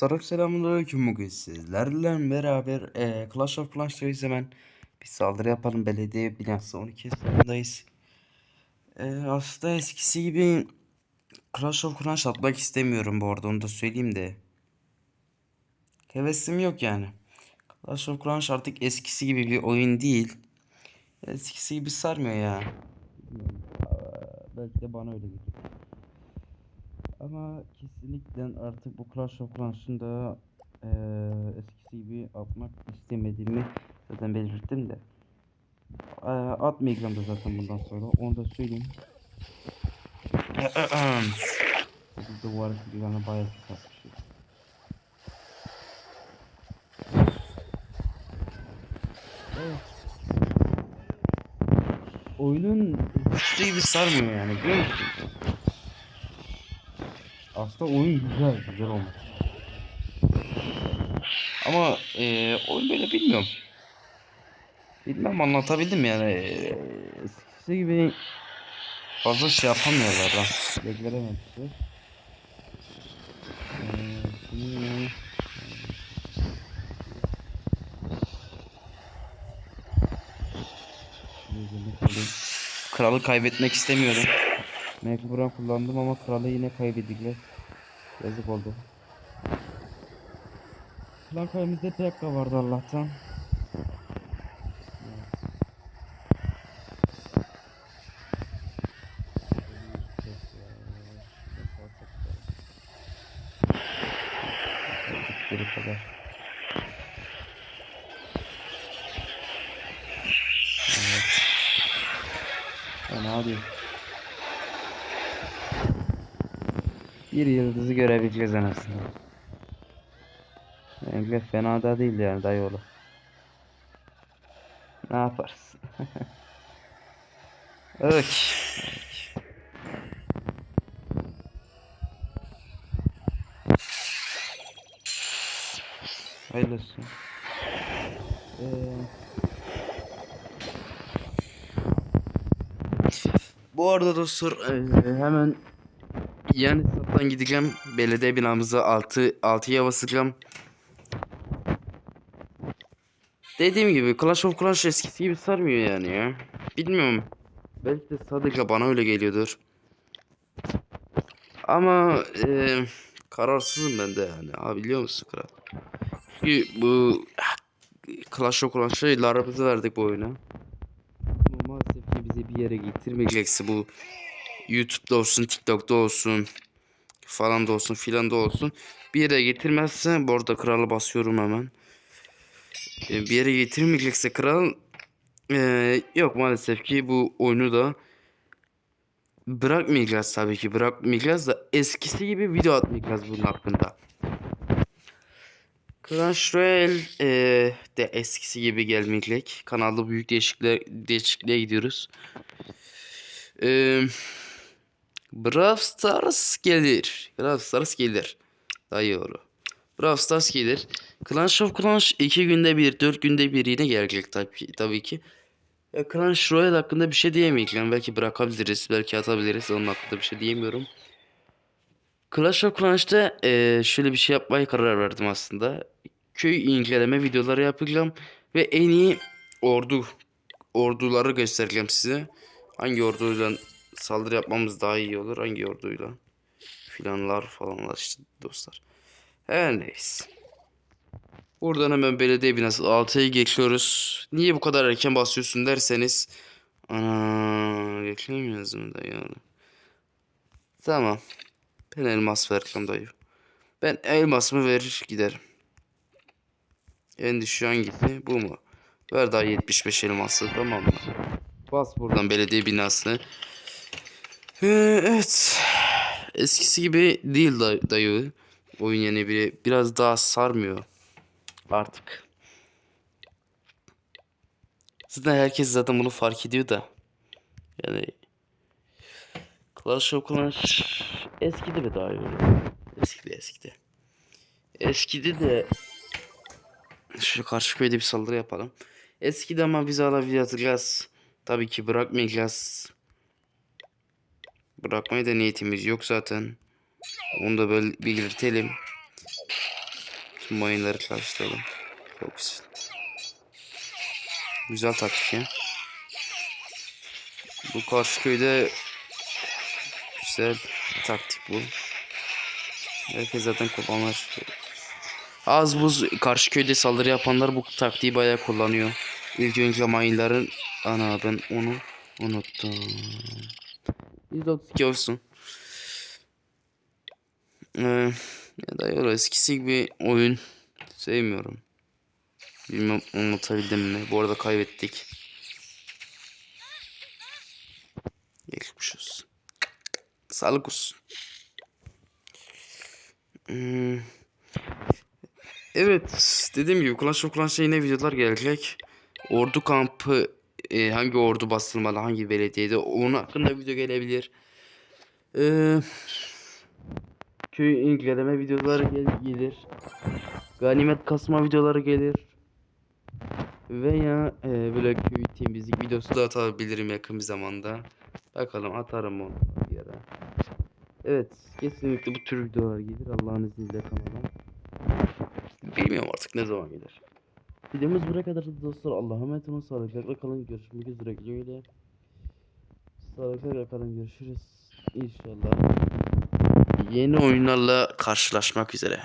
Dostlarım selamünaleyküm bugün sizlerle beraber eee, Clash of Clans'tayız hemen bir saldırı yapalım belediye binası 12 sınırındayız. Eee, aslında eskisi gibi Clash of Clans atmak istemiyorum bu arada onu da söyleyeyim de. Hevesim yok yani. Clash of Clans artık eskisi gibi bir oyun değil. Eskisi gibi sarmıyor ya. Aa, Belki de bana öyle geliyor. Ama kesinlikle artık bu Clash of Clans'ın da eee, eskisi gibi atmak istemediğimi zaten belirttim de. Eee, atmayacağım da zaten bundan sonra. Onu da söyleyeyim. Bu duvar planı bayağı kısatmış. Evet. Oyunun eskisi gibi sarmıyor yani biliyor musun? Aslında oyun güzel, güzel olmuş. Ama eee oyun böyle bilmiyorum. Bilmem anlatabildim yani. Eee, Eskisi gibi fazla şey yapamıyorlar lan. Alayım. Kralı kaybetmek istemiyorum. Mecburen kullandım ama kralı yine kaybettiler. Yazık oldu. Klan kayımızda Pekka vardı Allah'tan. Geri kadar. Evet. Fena değil. Bir yıldızı görebileceğiz en azından. Bence fena da değil yani dayıoğlu. Ne yaparız? evet. Hayırlısı. Ee, bu arada dostlar e, hemen yani sattan gideceğim. Belediye binamızı 6 6'ya basacağım. Dediğim gibi Clash of Clans eskisi gibi sarmıyor yani ya. Bilmiyorum. Belki de sadece bana öyle geliyordur. Ama e, kararsızım ben de yani. Abi biliyor musun kral? Çünkü bu Clash of Clans'la yıllarımızı verdik bu oyuna. Ama maalesef ki bizi bir yere getirmeyecekse bu YouTube'da olsun, TikTok'ta olsun falan da olsun filan da olsun. Bir yere getirmezse bu arada kralı basıyorum hemen. E, bir yere getirmeyecekse kral e, yok maalesef ki bu oyunu da bırakmayacağız tabii ki bırakmayacağız da eskisi gibi video atmayacağız bunun hakkında. Clash Royale e, de eskisi gibi gelmeyecek. Kanalda büyük değişikliğe, değişikliğe gidiyoruz. E, Brawl Stars gelir. Brawl Stars gelir. Dayı oğlu. Brawl Stars gelir. Clash of Clans 2 günde bir, 4 günde bir yine gelecek tabii, tabii ki. Ya Clash Royale hakkında bir şey diyemeyeceğim. Belki bırakabiliriz, belki atabiliriz. Onun hakkında bir şey diyemiyorum. Clash of Clans'ta eee, şöyle bir şey yapmaya karar verdim aslında. Köy inceleme videoları yapacağım ve en iyi ordu orduları göstereceğim size. Hangi orduyla saldırı yapmamız daha iyi olur, hangi orduyla filanlar falanlar işte dostlar. Her neyse. Buradan hemen belediye binası 6'ya geçiyoruz. Niye bu kadar erken basıyorsun derseniz. Ana geçemiyoruz mu da yani. Tamam. Ben elmas vereceğim dayı. Ben elmasımı verir giderim. En düşüğü hangisi? Bu mu? Ver daha 75 elması tamam mı? Bas buradan belediye binasını. Ee, evet. Eskisi gibi değil day- dayı. Oyun yeni biri biraz daha sarmıyor artık. Zaten herkes zaten bunu fark ediyor da. Yani Clash of Clans eskidi mi daha iyi? Eskidi eskidi. Eskidi de şu karşı köyde bir saldırı yapalım. Eskidi ama biz alabileceğiz. Tabii ki bırakmayacağız. Bırakmaya da niyetimiz yok zaten. Onu da böyle belirtelim. Şu mayınları karşılayalım. Çok güzel. Güzel taktik ya. Bu karşı köyde güzel taktik bu. Herkes zaten kullanır. Az buz karşı köyde saldırı yapanlar bu taktiği bayağı kullanıyor. İlk önce mayınların ana ben onu unuttum. %32 olsun. Ee, ya da öyle eskisi gibi oyun sevmiyorum. Bilmem anlatabildim mi? Bu arada kaybettik. Geçmiş olsun. Sağlık olsun. Hmm. Evet, dediğim gibi Clash of Clans'a yine videolar gelecek. Ordu kampı e, hangi ordu bastırmalı, hangi belediyede onun hakkında video gelebilir. Ee, köy inceleme videoları gel gelir. Ganimet kasma videoları gelir. Veya e, böyle köy temizlik videosu da atabilirim yakın bir zamanda. Bakalım atarım onu bir ara. Evet, kesinlikle bu tür videolar gelir Allah'ın izniyle kanala. Bilmiyorum artık ne zaman gelir. Videomuz buraya kadar dostlar. Allah'a emanet olun. Sağlıcakla kalın. Görüşmek üzere. Güle Sağlıcakla kalın. Görüşürüz. İnşallah. Yeni oyunlarla karşılaşmak üzere.